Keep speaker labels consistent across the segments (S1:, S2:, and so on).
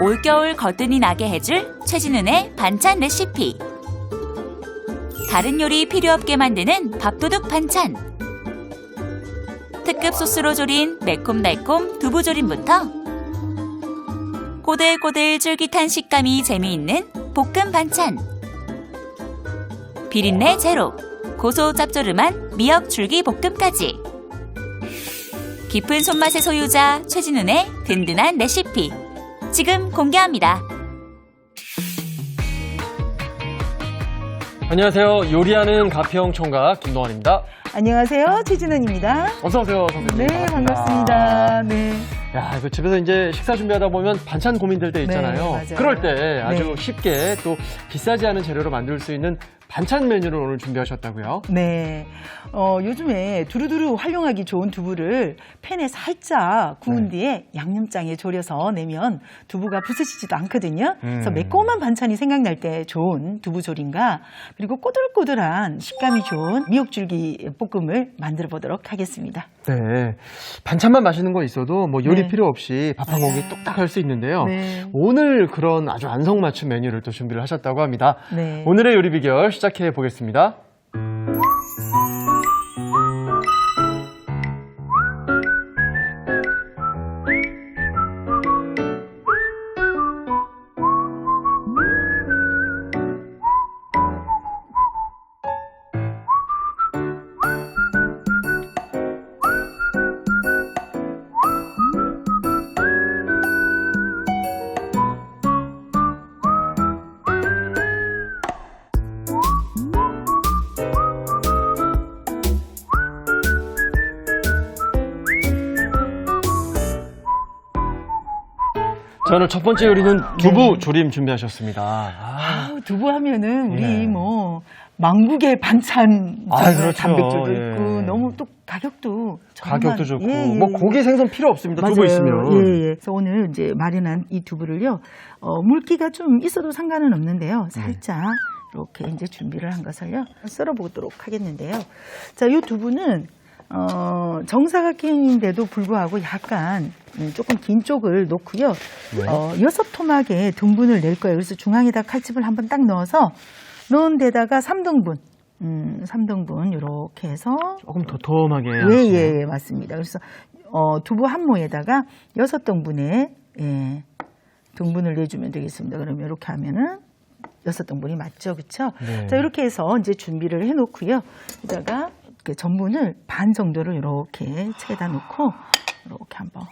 S1: 올겨울 거뜬히 나게 해줄 최진훈의 반찬 레시피. 다른 요리 필요 없게 만드는 밥도둑 반찬. 특급 소스로 조린 매콤달콤 두부조림부터 꼬들꼬들 쫄깃한 식감이 재미있는 볶음 반찬. 비린내 제로, 고소 짭조름한 미역 줄기 볶음까지. 깊은 손맛의 소유자 최진훈의 든든한 레시피. 지금 공개합니다.
S2: 안녕하세요. 요리하는 가평 총각 김동환입니다.
S3: 안녕하세요. 최진은입니다.
S2: 어서 오세요, 선생님.
S3: 네, 반갑습니다. 네.
S2: 야, 이거 집에서 이제 식사 준비하다 보면 반찬 고민될 때 있잖아요.
S3: 네, 맞아요.
S2: 그럴 때 아주
S3: 네.
S2: 쉽게 또 비싸지 않은 재료로 만들 수 있는 반찬 메뉴를 오늘 준비하셨다고요?
S3: 네. 어, 요즘에 두루두루 활용하기 좋은 두부를 팬에 살짝 구운
S2: 네.
S3: 뒤에 양념장에 졸여서 내면 두부가 부스시지도 않거든요. 그래서
S2: 음.
S3: 매콤한 반찬이 생각날 때 좋은 두부조림과 그리고 꼬들꼬들한 식감이 좋은 미역줄기 볶음을 만들어 보도록 하겠습니다.
S2: 네. 반찬만 맛있는 거 있어도 뭐 요리
S3: 네.
S2: 필요 없이 밥 한 공기 뚝딱 할 수 있는데요.
S3: 네.
S2: 오늘 그런 아주 안성맞춤 메뉴를 또 준비를 하셨다고 합니다.
S3: 네.
S2: 오늘의 요리 비결 시작 해 보겠습니다. 자, 오늘 첫 번째 요리는 두부
S3: 네.
S2: 조림 준비하셨습니다. 아,
S3: 아우, 두부 하면은 우리
S2: 예.
S3: 뭐 망국의 반찬
S2: 아, 그렇죠.
S3: 단백질도
S2: 예.
S3: 있고 너무 또 가격도 정말
S2: 가격도 좋고
S3: 예, 예,
S2: 뭐
S3: 예.
S2: 고기 생선 필요 없습니다. 두부
S3: 맞아요.
S2: 있으면.
S3: 예, 예. 그래서 오늘 이제 마련한 이 두부를요, 어, 물기가 좀 있어도 상관은
S2: 네.
S3: 없는데요. 살짝 이렇게 이제 준비를 한 것을요, 썰어보도록 하겠는데요. 자, 이 두부는 어, 정사각형인데도 불구하고 약간 음, 조금 긴 쪽을 놓고요.
S2: 네.
S3: 어, 여섯 토막에 등분을 낼 거예요. 그래서 중앙에다 칼집을 한번 딱 넣어서 넣은 데다가 3등분, 음, 3등분 이렇게 해서
S2: 조금 도톰하게.
S3: 예,
S2: 하시네요.
S3: 예, 예, 맞습니다. 그래서 어, 두부 한 모에다가 여섯 등분의 예, 등분을 내주면 되겠습니다. 그러면 이렇게 하면은 여섯 등분이 맞죠, 그렇죠?
S2: 네.
S3: 자 이렇게 해서 이제 준비를 해놓고요. 여기다가 이렇게 전분을 반 정도를 이렇게 채에다 놓고 이렇게 한번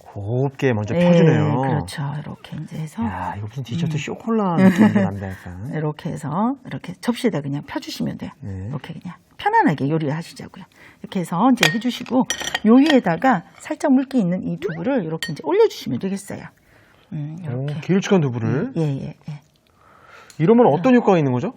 S2: 곱게 먼저
S3: 예,
S2: 펴주네요.
S3: 그렇죠. 이렇게 이제 해서
S2: 야, 이거 무슨 디저트 쇼콜라 느낌도 난다, 약간.
S3: 이렇게 해서 이렇게 접시에다 그냥 펴주시면 돼요.
S2: 네.
S3: 이렇게 그냥 편안하게 요리하시자고요. 이렇게 해서 이제 해주시고 요 위에다가 살짝 물기 있는 이 두부를 이렇게 이제 올려주시면 되겠어요. 음,
S2: 오,
S3: 이렇게.
S2: 길쭉한 두부를.
S3: 예, 예, 예.
S2: 이러면 어떤 효과가 있는 거죠?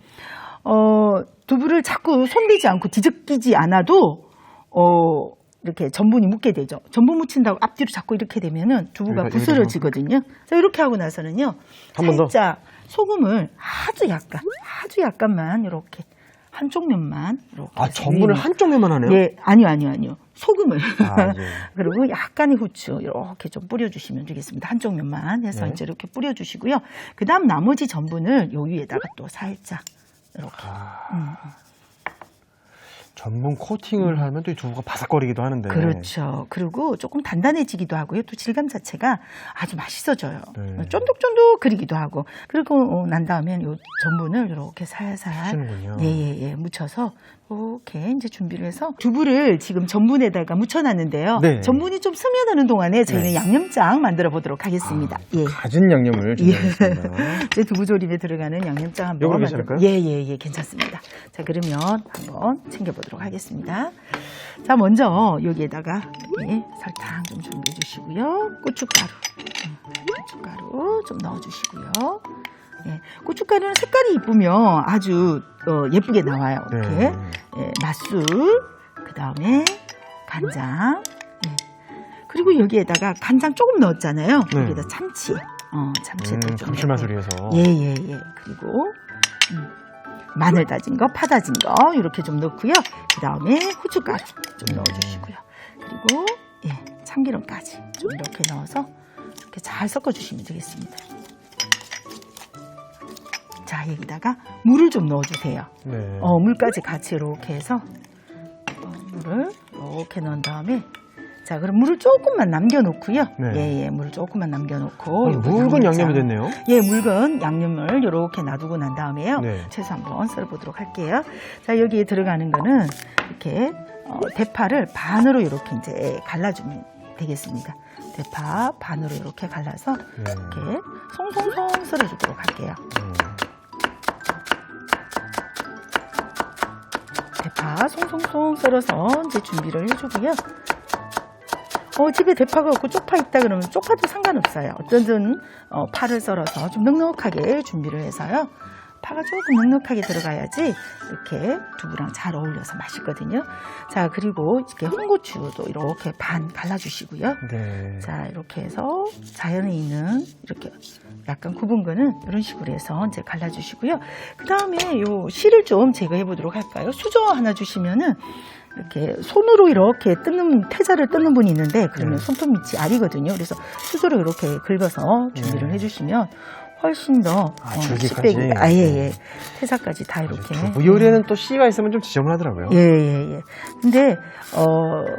S3: 어, 두부를 자꾸 손대지 않고 뒤적이지 않아도 어, 이렇게 전분이 묻게 되죠. 전분 묻힌다고 앞뒤로 자꾸 이렇게 되면은 두부가
S2: 여기가-
S3: 부스러지거든요. 자, 이렇게 하고 나서는요.
S2: 한번 더.
S3: 살짝 소금을 아주 약간, 아주 약간만 이렇게 한쪽 면만 이렇게
S2: 아, 전분을
S3: 위에만.
S2: 한쪽 면만 하네요?
S3: 예, 아니요, 아니요, 아니요. 소금을.
S2: 아, 예.
S3: 그리고 약간의 후추 이렇게 좀 뿌려주시면 되겠습니다. 한쪽 면만 해서
S2: 네.
S3: 이제 이렇게 뿌려주시고요. 그 다음 나머지 전분을 요 위에다가 또 살짝 이렇게. 음,
S2: 전분 코팅을 하면 또이 두부가 바삭거리기도 하는데.
S3: 그렇죠. 그리고 조금 단단해지기도 하고요. 또 질감 자체가 아주 맛있어져요.
S2: 네.
S3: 쫀득쫀득 그리기도 하고. 그리고 어, 난 다음엔 요 전분을 이렇게 살살. 예예예 묻혀서 이렇게 이제 준비를 해서 두부를 지금 전분에다가 묻혀놨는데요.
S2: 네.
S3: 전분이 좀 스며드는 동안에 저희는
S2: 네.
S3: 양념장 만들어 보도록 하겠습니다. 예.
S2: 가진 양념을 준비하겠습니다.
S3: 제 두부조림에 들어가는 양념장 한번 만들어-
S2: 괜찮을까요?
S3: 예, 예, 예, 괜찮습니다. 자, 그러면 한번 챙겨보도록 하겠습니다. 자, 먼저 여기에다가 예, 설탕 좀 준비해 주시고요. 고춧가루, 음, 고춧가루 좀 넣어주시고요. 예, 고춧가루는 색깔이 이쁘면 아주 어, 예쁘게 나와요. 이렇게
S2: 네.
S3: 예, 맛술, 그 다음에 간장, 예. 그리고 여기에다가 간장 조금 넣었잖아요.
S2: 네.
S3: 여기에다 참치, 어, 참치도
S2: 음,
S3: 좀
S2: 감칠맛을. 위해서.
S3: 예, 예, 예. 그리고 음, 마늘 다진 거, 파 다진 거 이렇게 좀 넣고요. 그 다음에 후춧가루 좀
S2: 음.
S3: 넣어주시고요. 그리고 예, 참기름까지 좀 이렇게 넣어서 이렇게 잘 섞어주시면 되겠습니다. 자, 여기다가 물을 좀 넣어주세요.
S2: 네.
S3: 어, 물까지 같이 이렇게 해서 어, 물을 이렇게 넣은 다음에 자, 그럼 물을 조금만 남겨놓고요.
S2: 네.
S3: 예, 예, 물을 조금만 남겨놓고
S2: 어, 묽은. 양념이 됐네요.
S3: 예, 묽은 양념을 이렇게 놔두고 난 다음에요.
S2: 네.
S3: 채소 한번 썰어보도록 할게요. 자, 여기에 들어가는 거는 이렇게 어, 대파를 반으로 이렇게 이제 갈라주면 되겠습니다. 대파 반으로 이렇게 갈라서
S2: 네.
S3: 이렇게 송송송 썰어주도록 할게요.
S2: 음.
S3: 대파 송송송 썰어서 이제 준비를 해주고요. 어, 집에 대파가 없고 쪽파 있다 그러면 쪽파도 상관없어요. 어떤 어, 파를 썰어서 좀 넉넉하게 준비를 해서요. 파가 조금 넉넉하게 들어가야지 이렇게 두부랑 잘 어울려서 맛있거든요. 자, 그리고 이렇게 홍고추도 이렇게 반 갈라주시고요.
S2: 네.
S3: 자, 이렇게 해서 자연에 있는 이렇게 약간 굽은 거는 이런 식으로 해서 이제 갈라주시고요. 그 다음에 요 실을 좀 제거해 보도록 할까요? 수저 하나 주시면은 이렇게 손으로 이렇게 뜯는, 태자를 뜯는 분이 있는데 그러면
S2: 네.
S3: 손톱 밑이 알이거든요. 그래서 수저로 이렇게 긁어서 준비를
S2: 네.
S3: 해주시면 훨씬 더
S2: 아,
S3: 어,
S2: 줄기까지?
S3: 씹히고- 아, 예, 예. 태자까지 다 이렇게.
S2: 두부 요리에는 또 씨가 있으면 좀 지저분하더라고요.
S3: 예, 예, 예. 근데, 어,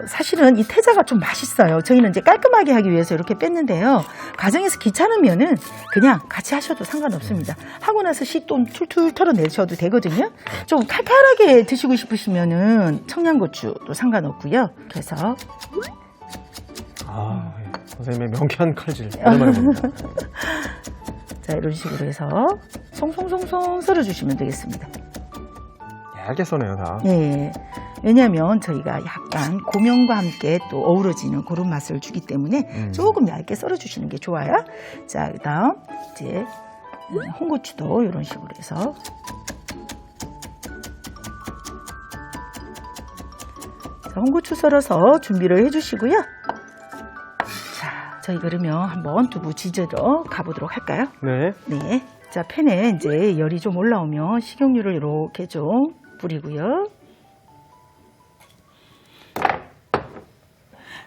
S3: 사실은 이 태자가 좀 맛있어요. 저희는 이제 깔끔하게 하기 위해서 이렇게 뺐는데요. 가정에서 귀찮으면은 그냥 같이 하셔도 상관없습니다. 하고 나서 씨또 툴툴 털어내셔도 되거든요. 좀 칼칼하게 드시고 싶으시면은 청양고추도 상관없고요. 그래서,
S2: 아, 예. 선생님의 명쾌한 칼질. 오랜만에 봅니다.
S3: 자, 이런 식으로 해서 송송송송 썰어주시면 되겠습니다.
S2: 얇게 써네요, 다.
S3: 예. 왜냐하면 저희가 약간 고명과 함께 또 어우러지는 그런 맛을 주기 때문에
S2: 음.
S3: 조금 얇게 썰어주시는 게 좋아요. 자, 그다음 이제 홍고추도 이런 식으로 해서 자, 홍고추 썰어서 준비를 해주시고요. 자, 저희 그러면 한번 두부 지져러 가보도록 할까요?
S2: 네.
S3: 네. 자, 팬에 이제 열이 좀 올라오면 식용유를 이렇게 좀 뿌리고요.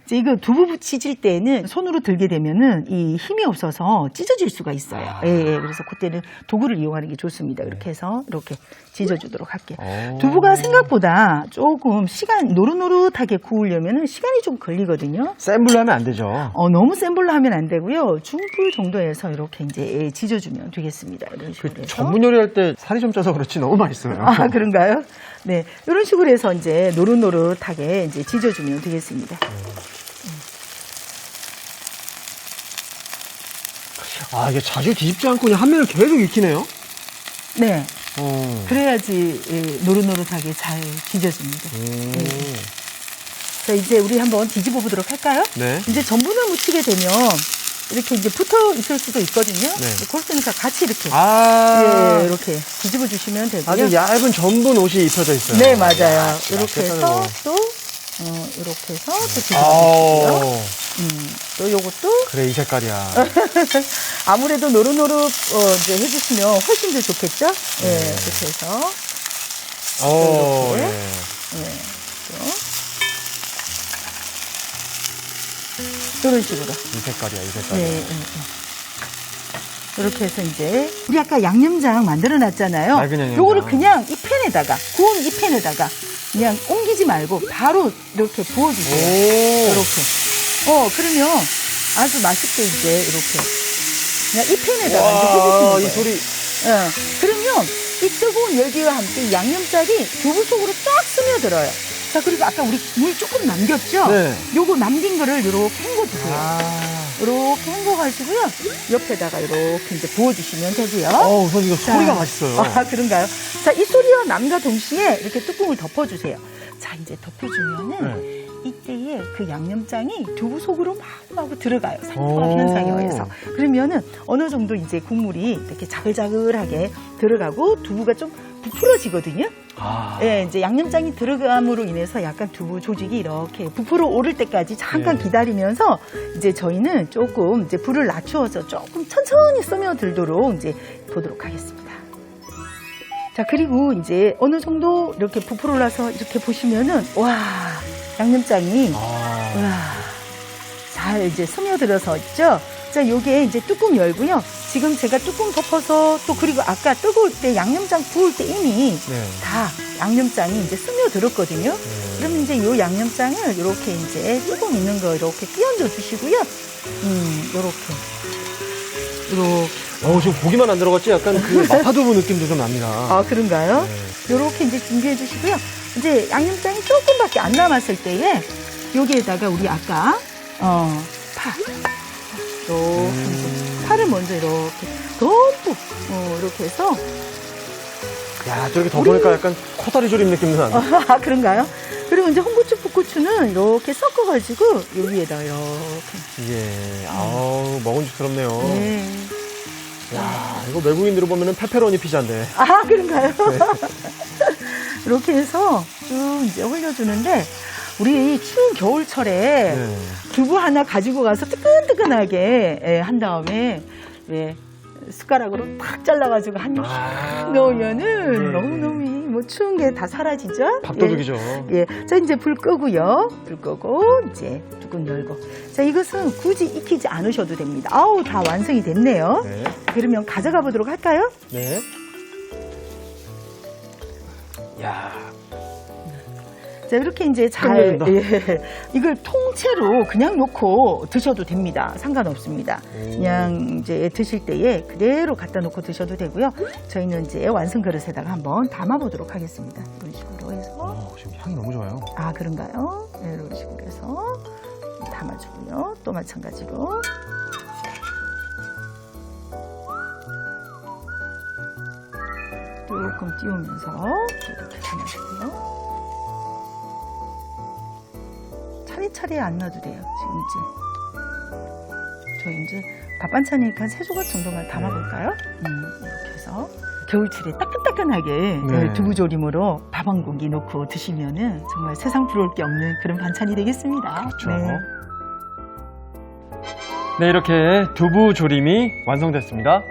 S3: 이제 이거 두부 찢을 때는 손으로 들게 되면은 이 힘이 없어서 찢어질 수가 있어요.
S2: 아.
S3: 예, 예. 그래서 그때는 도구를 이용하는 게 좋습니다. 이렇게 해서 이렇게 찢어주도록 할게요.
S2: 오.
S3: 두부가 생각보다 조금 시간 노릇노릇하게 구우려면 시간이 좀 걸리거든요.
S2: 센 불로 하면 안 되죠.
S3: 어, 너무 센 불로 하면 안 되고요. 중불 정도에서 이렇게 이제 예, 지져주면 되겠습니다. 이런 식으로
S2: 그
S3: 해서.
S2: 전문 요리할 때 살이 좀 쪄서 그렇지 너무 맛있어요.
S3: 아, 그런가요? 네. 이런 식으로 해서 이제 노릇노릇하게 이제 지져주면 되겠습니다.
S2: 아, 이게 자주 뒤집지 않고 그냥 한 면을 계속 익히네요.
S3: 네.
S2: 어.
S3: 그래야지 예, 노릇노릇하게 잘 지져집니다.
S2: 음.
S3: 자, 이제 우리 한번 뒤집어 보도록 할까요?
S2: 네.
S3: 이제 전분을 묻히게 되면 이렇게 이제 붙어 있을 수도 있거든요.
S2: 네.
S3: 그럴 때는 다 같이 이렇게
S2: 아,
S3: 예, 이렇게 뒤집어 주시면 되고요.
S2: 아주 얇은 전분 옷이 입혀져 있어요.
S3: 네, 맞아요.
S2: 야,
S3: 이렇게 해서. 또 어, 이렇게 해서 또 뒤집어 주시고요. 음, 또 요것도
S2: 그래, 이 색깔이야.
S3: 아무래도 노릇노릇 어, 이제 해주시면 훨씬 더 좋겠죠? 예, 그렇게 해서
S2: 오,
S3: 이렇게.
S2: 예.
S3: 예, 또 이런 식으로.
S2: 이 색깔이야, 이
S3: 예,
S2: 색깔이야.
S3: 예, 예. 이렇게 해서 이제 우리 아까 양념장 만들어 놨잖아요.
S2: 맑은 양념장.
S3: 요거를 그냥 이 팬에다가 구운 이 팬에다가 그냥 옮기지 말고 바로 이렇게 부어주세요.
S2: 오,
S3: 이렇게. 어 그러면 아주 맛있게 이제 이렇게 그냥 이 팬에다가 이제 해주시는
S2: 와,
S3: 거예요.
S2: 이 소리.
S3: 예. 그러면 이 뜨거운 열기와 함께 이 양념장이 두부 속으로 쫙 스며들어요. 자 그리고 아까 우리 물 조금 남겼죠?
S2: 네.
S3: 요거 남긴 거를 이렇게 헹궈주세요.
S2: 아,
S3: 이렇게 헹궈가지고요. 옆에다가 이렇게 이제 부어주시면 되고요.
S2: 어, 우선 이거
S3: 자.
S2: 소리가 맛있어요.
S3: 아, 그런가요? 자, 이 소리와 남과 동시에 이렇게 뚜껑을 덮어주세요. 자, 이제 덮어주면은
S2: 네.
S3: 이때에 그 양념장이 두부 속으로 마구마구 들어가요. 현상에 의해서. 그러면은 어느 정도 이제 국물이 이렇게 자글자글하게 들어가고 두부가 좀 부풀어지거든요.
S2: 아,
S3: 예, 이제 양념장이 들어감으로 인해서 약간 두부 조직이 이렇게 부풀어 오를 때까지 잠깐
S2: 네.
S3: 기다리면서 이제 저희는 조금 이제 불을 낮추어서 조금 천천히 스며들도록 이제 보도록 하겠습니다. 자, 그리고 이제 어느 정도 이렇게 부풀어 올라서 이렇게 보시면은 와, 양념장이
S2: 아.
S3: 와, 잘 이제 스며들어서 있죠? 자, 요게 이제 뚜껑 열고요. 지금 제가 뚜껑 덮어서 또 그리고 아까 뜨거울 때 양념장 부을 때 이미
S2: 네.
S3: 다 양념장이 이제 스며들었거든요.
S2: 네.
S3: 그럼 이제 요 양념장을 이렇게 이제 뚜껑 있는 거 이렇게 끼얹어 주시고요. 음, 요렇게. 요렇게.
S2: 어, 지금 고기만 안 들어갔지? 약간 그 마파두부 느낌도 좀 납니다.
S3: 아, 그런가요?
S2: 네.
S3: 요렇게 이제 준비해 주시고요. 이제 양념장이 조금밖에 안 남았을 때에 여기에다가 우리 아까 어, 파. 이렇게 파를 먼저 이렇게 듬뿍 어, 이렇게 해서
S2: 야, 저렇게 덮으니까 약간 코다리 조림 느낌도 나네.
S3: 아, 그런가요? 그리고 이제 홍고추, 풋고추는 이렇게 섞어가지고 여기에다 이렇게.
S2: 예, 아우, 먹음직스럽네요.
S3: 네.
S2: 야, 이거 외국인들을 보면은 페페로니 피자인데.
S3: 아, 그런가요? 이렇게 해서 쭉 이제 올려주는데, 우리 추운 겨울철에
S2: 네.
S3: 두부 하나 가지고 가서 뜨끈뜨끈하게 예, 한 다음에, 왜, 숟가락으로 탁 잘라가지고 한 입
S2: 아.
S3: 넣으면은
S2: 네.
S3: 너무너무 이뭐 추운 게 다 사라지죠?
S2: 밥도둑이죠.
S3: 예. 예. 자, 이제 불 끄고요. 불 끄고, 이제 뚜껑 열고. 자, 이것은 굳이 익히지 않으셔도 됩니다. 아우, 다 완성이 됐네요.
S2: 네.
S3: 그러면 가져가 보도록 할까요?
S2: 네. 야,
S3: 자, 이렇게 이제 잘,
S2: 끝내준다.
S3: 예. 이걸 통째로 그냥 놓고 드셔도 됩니다. 상관없습니다. 그냥 이제 드실 때에 그대로 갖다 놓고 드셔도 되고요. 저희는 이제 완성 그릇에다가 한번 담아 보도록 하겠습니다. 이런 식으로 해서.
S2: 어, 지금 향이 너무 좋아요.
S3: 아, 그런가요? 네, 이런 식으로 해서 담아주고요. 또 마찬가지로. 조금 띄우면서 이렇게 담아주고요. 차례차례 안 넣어도 돼요. 지금 이제. 저희 이제 밥 반찬이니까 한세 조각 정도만 담아볼까요? 음, 이렇게 해서. 겨울철에 따끈따끈하게
S2: 네.
S3: 네, 두부조림으로 밥 한 공기 넣고 드시면 은 정말 세상 부러울 게 없는 그런 반찬이 되겠습니다.
S2: 그렇죠.
S3: 네.
S2: 네, 이렇게 두부 조림이 완성됐습니다.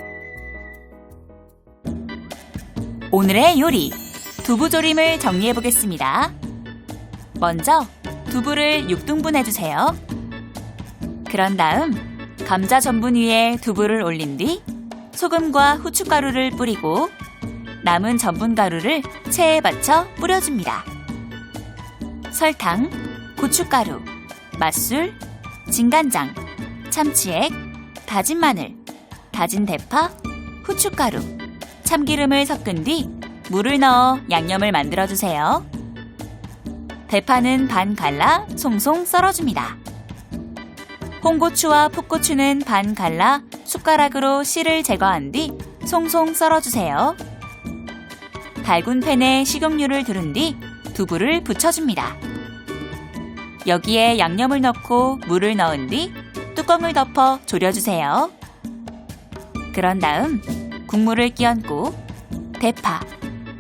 S1: 오늘의 요리 두부조림을 정리해 보겠습니다. 먼저 두부를 6등분 해주세요. 그런 다음 감자 전분 위에 두부를 올린 뒤 소금과 후춧가루를 뿌리고 남은 전분 가루를 체에 받쳐 뿌려줍니다. 설탕, 고춧가루, 맛술, 진간장, 참치액, 다진 마늘, 다진 대파, 후춧가루, 참기름을 섞은 뒤 물을 넣어 양념을 만들어 주세요. 대파는 반 갈라 송송 썰어줍니다. 홍고추와 풋고추는 반 갈라 숟가락으로 씨를 제거한 뒤 송송 썰어주세요. 달군 팬에 식용유를 두른 뒤 두부를 붙여줍니다. 여기에 양념을 넣고 물을 넣은 뒤 뚜껑을 덮어 졸여주세요. 그런 다음 국물을 끼얹고 대파,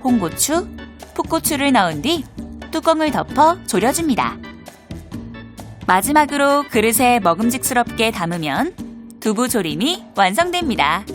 S1: 홍고추, 풋고추를 넣은 뒤 뚜껑을 덮어 졸여줍니다. 마지막으로 그릇에 먹음직스럽게 담으면 두부 조림이 완성됩니다.